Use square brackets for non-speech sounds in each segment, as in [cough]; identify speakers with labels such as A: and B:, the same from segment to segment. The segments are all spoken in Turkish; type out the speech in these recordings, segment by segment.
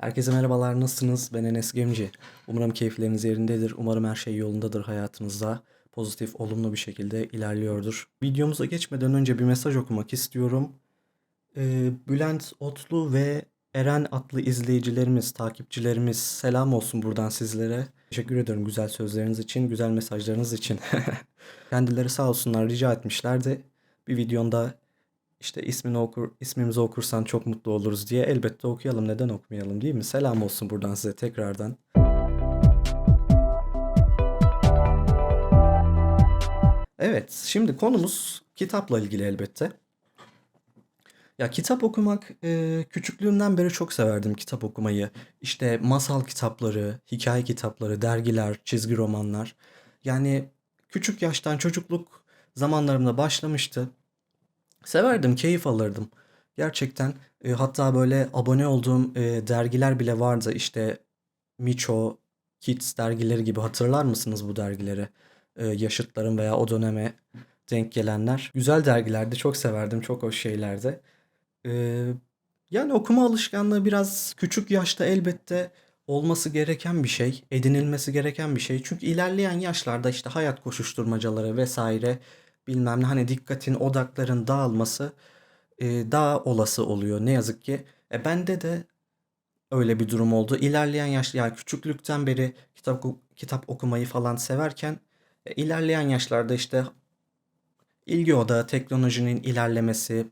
A: Herkese merhabalar, nasılsınız? Ben Enes Gemci. Umarım keyifleriniz yerindedir. Umarım her şey yolundadır hayatınızda. Pozitif, olumlu bir şekilde ilerliyordur. Videomuza geçmeden önce bir mesaj okumak istiyorum. Ee, Bülent Otlu ve Eren adlı izleyicilerimiz, takipçilerimiz selam olsun buradan sizlere. Teşekkür ederim güzel sözleriniz için, güzel mesajlarınız için. [laughs] Kendileri sağ olsunlar rica etmişlerdi. Bir videonda işte ismini okur, ismimizi okursan çok mutlu oluruz diye elbette okuyalım. Neden okumayalım değil mi? Selam olsun buradan size tekrardan. Evet, şimdi konumuz kitapla ilgili elbette. Ya kitap okumak e, küçüklüğümden beri çok severdim kitap okumayı. İşte masal kitapları, hikaye kitapları, dergiler, çizgi romanlar. Yani küçük yaştan çocukluk zamanlarımda başlamıştı. Severdim, keyif alırdım. Gerçekten e, hatta böyle abone olduğum e, dergiler bile vardı. İşte Miço, Kids dergileri gibi hatırlar mısınız bu dergileri? E, yaşıtlarım veya o döneme denk gelenler. Güzel dergilerdi, çok severdim, çok hoş şeylerdi. E, yani okuma alışkanlığı biraz küçük yaşta elbette olması gereken bir şey, edinilmesi gereken bir şey. Çünkü ilerleyen yaşlarda işte hayat koşuşturmacaları vesaire bilmem ne hani dikkatin odakların dağılması e, daha olası oluyor ne yazık ki. E, bende de öyle bir durum oldu. İlerleyen yaş yani küçüklükten beri kitap kitap okumayı falan severken e, ilerleyen yaşlarda işte ilgi odağı, teknolojinin ilerlemesi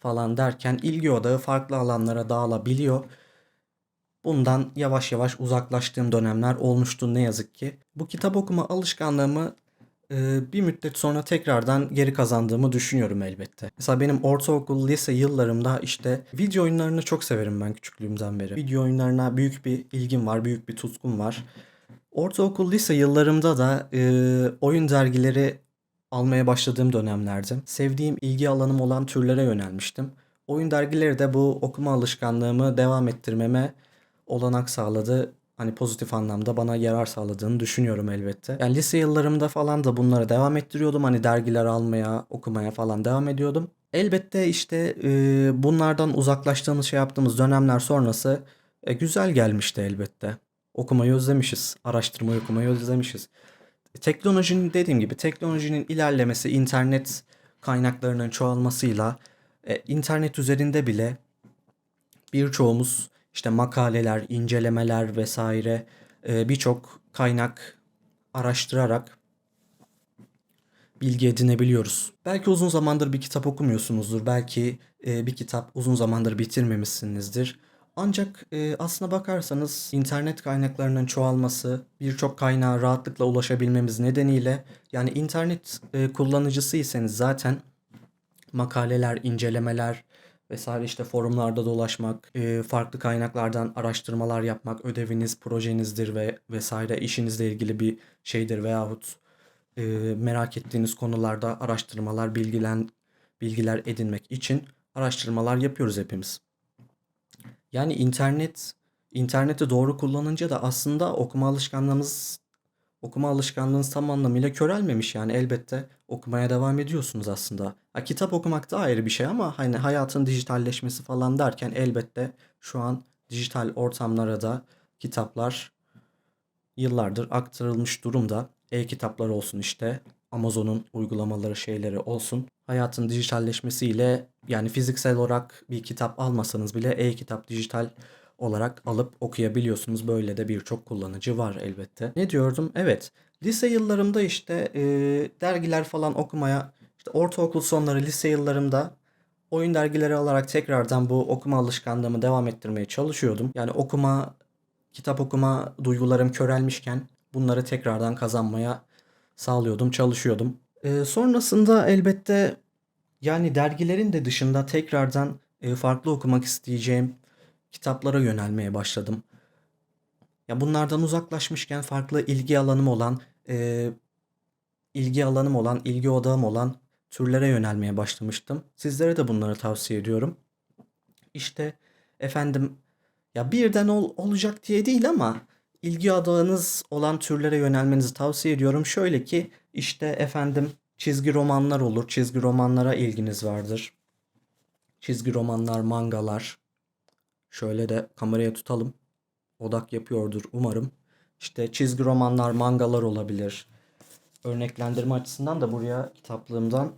A: falan derken ilgi odağı farklı alanlara dağılabiliyor. Bundan yavaş yavaş uzaklaştığım dönemler olmuştu ne yazık ki. Bu kitap okuma alışkanlığımı bir müddet sonra tekrardan geri kazandığımı düşünüyorum elbette. Mesela benim ortaokul, lise yıllarımda işte video oyunlarını çok severim ben küçüklüğümden beri. Video oyunlarına büyük bir ilgim var, büyük bir tutkum var. Ortaokul, lise yıllarımda da e, oyun dergileri almaya başladığım dönemlerde sevdiğim ilgi alanım olan türlere yönelmiştim. Oyun dergileri de bu okuma alışkanlığımı devam ettirmeme olanak sağladı. Hani pozitif anlamda bana yarar sağladığını düşünüyorum elbette. Yani lise yıllarımda falan da bunlara devam ettiriyordum. Hani dergiler almaya, okumaya falan devam ediyordum. Elbette işte e, bunlardan uzaklaştığımız şey yaptığımız dönemler sonrası e, güzel gelmişti elbette. Okumayı özlemişiz. Araştırmayı okumayı özlemişiz. Teknolojinin dediğim gibi teknolojinin ilerlemesi, internet kaynaklarının çoğalmasıyla e, internet üzerinde bile birçoğumuz işte makaleler, incelemeler vesaire e, birçok kaynak araştırarak bilgi edinebiliyoruz. Belki uzun zamandır bir kitap okumuyorsunuzdur. Belki e, bir kitap uzun zamandır bitirmemişsinizdir. Ancak e, aslına bakarsanız internet kaynaklarının çoğalması, birçok kaynağa rahatlıkla ulaşabilmemiz nedeniyle yani internet e, kullanıcısıysanız zaten makaleler, incelemeler vesaire işte forumlarda dolaşmak, e, farklı kaynaklardan araştırmalar yapmak, ödeviniz, projenizdir ve vesaire işinizle ilgili bir şeydir veyahut e, merak ettiğiniz konularda araştırmalar, bilgilen bilgiler edinmek için araştırmalar yapıyoruz hepimiz. Yani internet interneti doğru kullanınca da aslında okuma alışkanlığımız okuma alışkanlığınız tam anlamıyla körelmemiş yani elbette okumaya devam ediyorsunuz aslında. Ha, kitap okumak da ayrı bir şey ama hani hayatın dijitalleşmesi falan derken elbette şu an dijital ortamlara da kitaplar yıllardır aktarılmış durumda. E-kitaplar olsun işte Amazon'un uygulamaları şeyleri olsun. Hayatın dijitalleşmesiyle yani fiziksel olarak bir kitap almasanız bile e-kitap dijital olarak alıp okuyabiliyorsunuz. Böyle de birçok kullanıcı var elbette. Ne diyordum? Evet. Lise yıllarımda işte e, dergiler falan okumaya işte ortaokul sonları lise yıllarımda oyun dergileri alarak tekrardan bu okuma alışkanlığımı devam ettirmeye çalışıyordum. Yani okuma, kitap okuma duygularım körelmişken bunları tekrardan kazanmaya sağlıyordum, çalışıyordum. E, sonrasında elbette yani dergilerin de dışında tekrardan e, farklı okumak isteyeceğim kitaplara yönelmeye başladım. Ya bunlardan uzaklaşmışken farklı ilgi alanım olan, e, ilgi alanım olan, ilgi odağım olan türlere yönelmeye başlamıştım. Sizlere de bunları tavsiye ediyorum. İşte efendim ya birden ol, olacak diye değil ama ilgi odağınız olan türlere yönelmenizi tavsiye ediyorum. Şöyle ki işte efendim çizgi romanlar olur. Çizgi romanlara ilginiz vardır. Çizgi romanlar, mangalar, Şöyle de kameraya tutalım. Odak yapıyordur umarım. İşte çizgi romanlar, mangalar olabilir. Örneklendirme açısından da buraya kitaplığımdan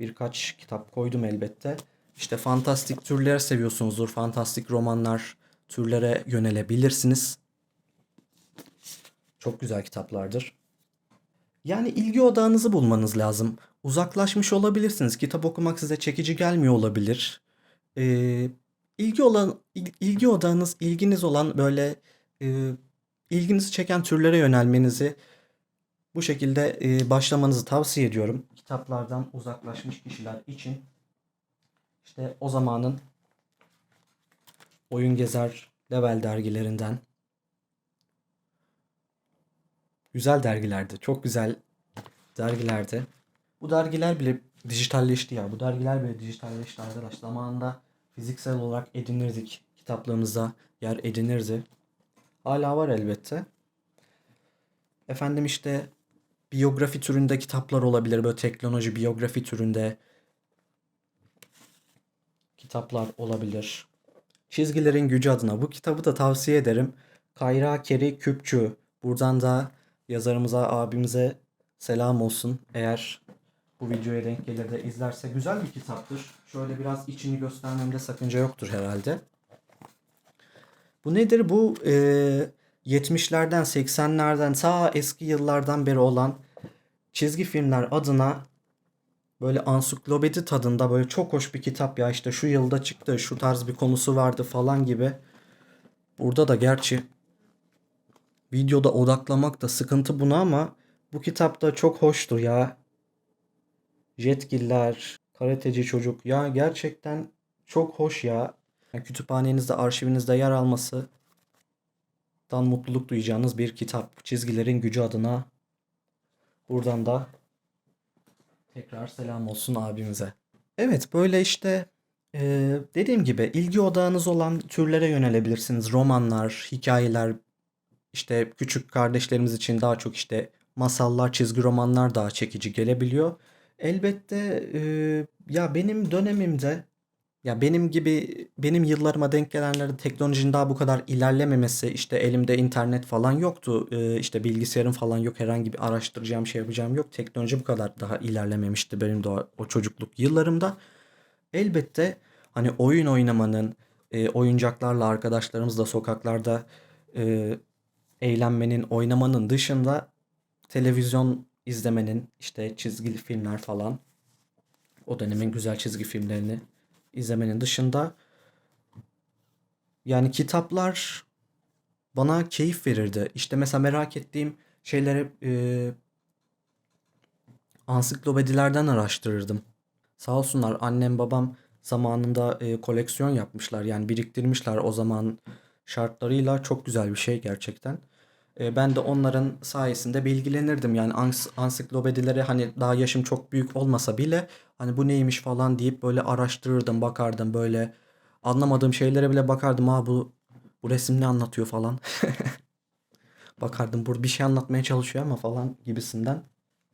A: birkaç kitap koydum elbette. İşte fantastik türler seviyorsunuzdur. Fantastik romanlar türlere yönelebilirsiniz. Çok güzel kitaplardır. Yani ilgi odağınızı bulmanız lazım. Uzaklaşmış olabilirsiniz. Kitap okumak size çekici gelmiyor olabilir. Ee, ilgi olan il- ilgi odağınız, ilginiz olan böyle e, ilginizi çeken türlere yönelmenizi bu şekilde e, başlamanızı tavsiye ediyorum. Kitaplardan uzaklaşmış kişiler için işte o zamanın Oyun Gezer Level dergilerinden güzel dergilerdi. Çok güzel dergilerdi. Bu dergiler bile dijitalleşti ya. Bu dergiler bile dijitalleşti arkadaş. Zamanında fiziksel olarak edinirdik. Kitaplığımızda yer edinirdi. Hala var elbette. Efendim işte biyografi türünde kitaplar olabilir. Böyle teknoloji biyografi türünde kitaplar olabilir. Çizgilerin Gücü adına bu kitabı da tavsiye ederim. Kayra Keri Küpçü. Buradan da yazarımıza, abimize selam olsun. Eğer bu videoya denk gelir de izlerse güzel bir kitaptır. Şöyle biraz içini göstermemde sakınca yoktur herhalde. Bu nedir? Bu e, 70'lerden, 80'lerden, ta eski yıllardan beri olan çizgi filmler adına böyle ansiklopedi tadında böyle çok hoş bir kitap ya işte şu yılda çıktı, şu tarz bir konusu vardı falan gibi. Burada da gerçi videoda odaklamak da sıkıntı buna ama bu kitap da çok hoştur ya. Jetgiller, karateci çocuk ya gerçekten çok hoş ya. Yani kütüphanenizde, arşivinizde yer alması dan mutluluk duyacağınız bir kitap. Çizgilerin gücü adına buradan da tekrar selam olsun abimize. Evet böyle işte e, dediğim gibi ilgi odağınız olan türlere yönelebilirsiniz. Romanlar, hikayeler, işte küçük kardeşlerimiz için daha çok işte masallar, çizgi romanlar daha çekici gelebiliyor. Elbette e, ya benim dönemimde ya benim gibi benim yıllarıma denk gelenlerde teknolojinin daha bu kadar ilerlememesi işte elimde internet falan yoktu e, işte bilgisayarım falan yok herhangi bir araştıracağım şey yapacağım yok teknoloji bu kadar daha ilerlememişti benim de o, çocukluk yıllarımda. Elbette hani oyun oynamanın e, oyuncaklarla arkadaşlarımızla sokaklarda e, eğlenmenin oynamanın dışında televizyon izlemenin işte çizgili filmler falan o dönemin güzel çizgi filmlerini izlemenin dışında yani kitaplar bana keyif verirdi. İşte mesela merak ettiğim şeyleri e, ansiklopedilerden araştırırdım. Sağ olsunlar annem babam zamanında e, koleksiyon yapmışlar. Yani biriktirmişler o zaman şartlarıyla çok güzel bir şey gerçekten. E, ben de onların sayesinde bilgilenirdim. Yani ans ansiklopedileri hani daha yaşım çok büyük olmasa bile hani bu neymiş falan deyip böyle araştırırdım, bakardım böyle anlamadığım şeylere bile bakardım. Ha bu bu resim ne anlatıyor falan. [laughs] Bakardım burada bir şey anlatmaya çalışıyor ama falan gibisinden.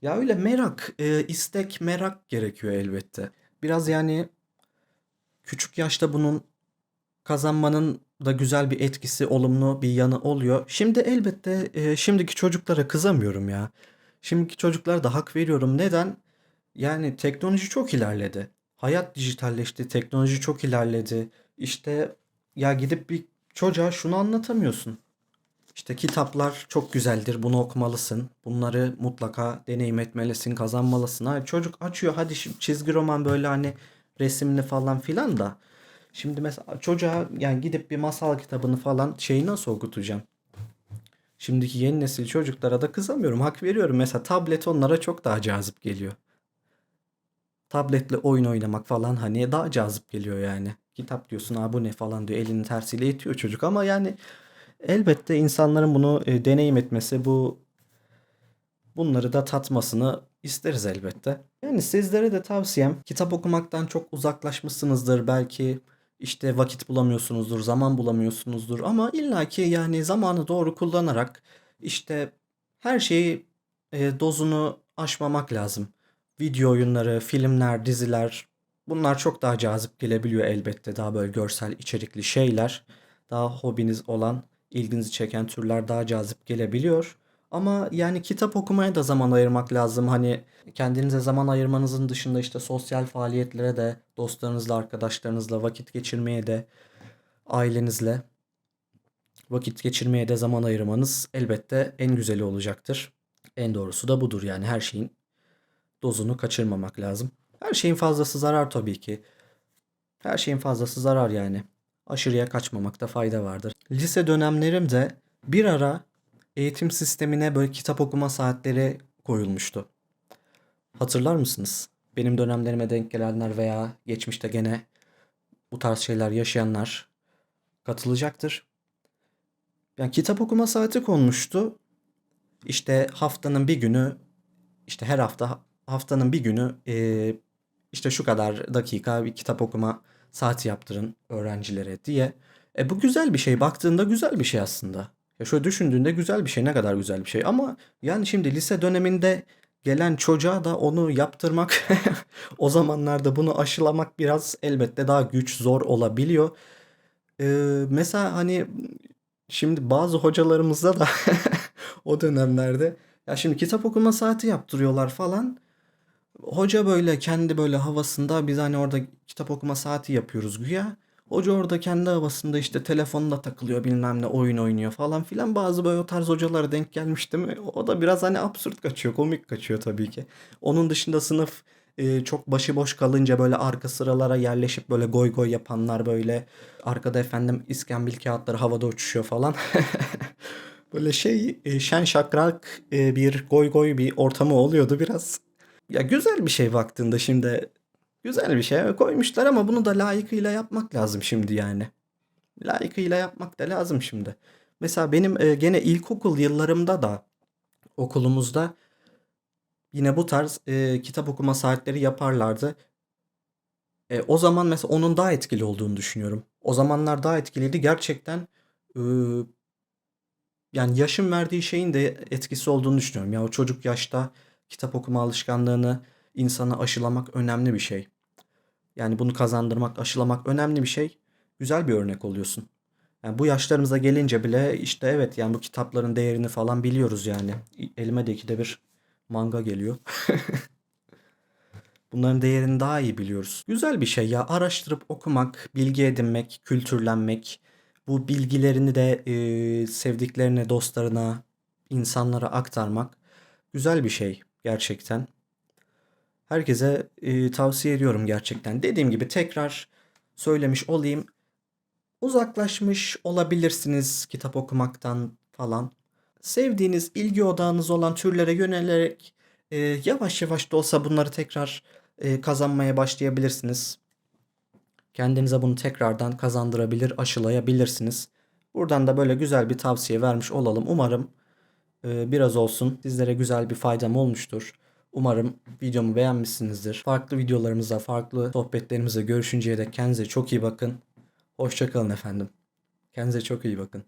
A: Ya öyle merak, e, istek, merak gerekiyor elbette. Biraz yani küçük yaşta bunun kazanmanın da güzel bir etkisi, olumlu bir yanı oluyor. Şimdi elbette e, şimdiki çocuklara kızamıyorum ya. Şimdiki çocuklara da hak veriyorum. Neden? Yani teknoloji çok ilerledi. Hayat dijitalleşti, teknoloji çok ilerledi. İşte ya gidip bir çocuğa şunu anlatamıyorsun. İşte kitaplar çok güzeldir, bunu okumalısın. Bunları mutlaka deneyim etmelisin, kazanmalısın. Ha, çocuk açıyor hadi çizgi roman böyle hani resimli falan filan da. Şimdi mesela çocuğa yani gidip bir masal kitabını falan şeyi nasıl okutacağım? Şimdiki yeni nesil çocuklara da kızamıyorum. Hak veriyorum. Mesela tablet onlara çok daha cazip geliyor. Tabletle oyun oynamak falan hani daha cazip geliyor yani. Kitap diyorsun ha bu ne falan diyor. Elinin tersiyle itiyor çocuk ama yani elbette insanların bunu e, deneyim etmesi bu bunları da tatmasını isteriz elbette. Yani sizlere de tavsiyem kitap okumaktan çok uzaklaşmışsınızdır belki işte vakit bulamıyorsunuzdur, zaman bulamıyorsunuzdur ama illaki yani zamanı doğru kullanarak işte her şeyi e, dozunu aşmamak lazım. Video oyunları, filmler, diziler Bunlar çok daha cazip gelebiliyor elbette. Daha böyle görsel içerikli şeyler. Daha hobiniz olan, ilginizi çeken türler daha cazip gelebiliyor. Ama yani kitap okumaya da zaman ayırmak lazım. Hani kendinize zaman ayırmanızın dışında işte sosyal faaliyetlere de dostlarınızla, arkadaşlarınızla vakit geçirmeye de ailenizle vakit geçirmeye de zaman ayırmanız elbette en güzeli olacaktır. En doğrusu da budur yani her şeyin dozunu kaçırmamak lazım. Her şeyin fazlası zarar tabii ki. Her şeyin fazlası zarar yani. Aşırıya kaçmamakta fayda vardır. Lise dönemlerimde bir ara eğitim sistemine böyle kitap okuma saatleri koyulmuştu. Hatırlar mısınız? Benim dönemlerime denk gelenler veya geçmişte gene bu tarz şeyler yaşayanlar katılacaktır. Yani kitap okuma saati konmuştu. İşte haftanın bir günü, işte her hafta haftanın bir günü eee, işte şu kadar dakika bir kitap okuma saati yaptırın öğrencilere diye. E bu güzel bir şey. Baktığında güzel bir şey aslında. Ya şöyle düşündüğünde güzel bir şey. Ne kadar güzel bir şey. Ama yani şimdi lise döneminde gelen çocuğa da onu yaptırmak [laughs] o zamanlarda bunu aşılamak biraz elbette daha güç zor olabiliyor. Ee, mesela hani şimdi bazı hocalarımızda da [laughs] o dönemlerde ya şimdi kitap okuma saati yaptırıyorlar falan. Hoca böyle kendi böyle havasında biz hani orada kitap okuma saati yapıyoruz güya. Hoca orada kendi havasında işte telefonla takılıyor bilmem ne oyun oynuyor falan filan. Bazı böyle o tarz hocalara denk gelmiştim. O da biraz hani absürt kaçıyor, komik kaçıyor tabii ki. Onun dışında sınıf e, çok başıboş kalınca böyle arka sıralara yerleşip böyle goy goy yapanlar böyle arkada efendim iskambil kağıtları havada uçuşuyor falan. [laughs] Böyle şey e, şen şakrak e, bir goy goy bir ortamı oluyordu biraz. Ya güzel bir şey baktığında şimdi güzel bir şey koymuşlar ama bunu da layıkıyla yapmak lazım şimdi yani. Layıkıyla yapmak da lazım şimdi. Mesela benim e, gene ilkokul yıllarımda da okulumuzda yine bu tarz e, kitap okuma saatleri yaparlardı. E, o zaman mesela onun daha etkili olduğunu düşünüyorum. O zamanlar daha etkiliydi. Gerçekten e, yani yaşın verdiği şeyin de etkisi olduğunu düşünüyorum. Ya o çocuk yaşta kitap okuma alışkanlığını insana aşılamak önemli bir şey. Yani bunu kazandırmak, aşılamak önemli bir şey. Güzel bir örnek oluyorsun. Yani bu yaşlarımıza gelince bile işte evet yani bu kitapların değerini falan biliyoruz yani. Elime de ikide bir manga geliyor. [laughs] Bunların değerini daha iyi biliyoruz. Güzel bir şey ya. Araştırıp okumak, bilgi edinmek, kültürlenmek. Bu bilgilerini de e, sevdiklerine, dostlarına, insanlara aktarmak. Güzel bir şey gerçekten. Herkese e, tavsiye ediyorum gerçekten. Dediğim gibi tekrar söylemiş olayım. Uzaklaşmış olabilirsiniz kitap okumaktan falan. Sevdiğiniz, ilgi odağınız olan türlere yönelerek e, yavaş yavaş da olsa bunları tekrar e, kazanmaya başlayabilirsiniz. Kendinize bunu tekrardan kazandırabilir, aşılayabilirsiniz. Buradan da böyle güzel bir tavsiye vermiş olalım. Umarım e, biraz olsun sizlere güzel bir faydam olmuştur. Umarım videomu beğenmişsinizdir. Farklı videolarımızda, farklı sohbetlerimizde görüşünceye dek kendinize çok iyi bakın. Hoşçakalın efendim. Kendinize çok iyi bakın.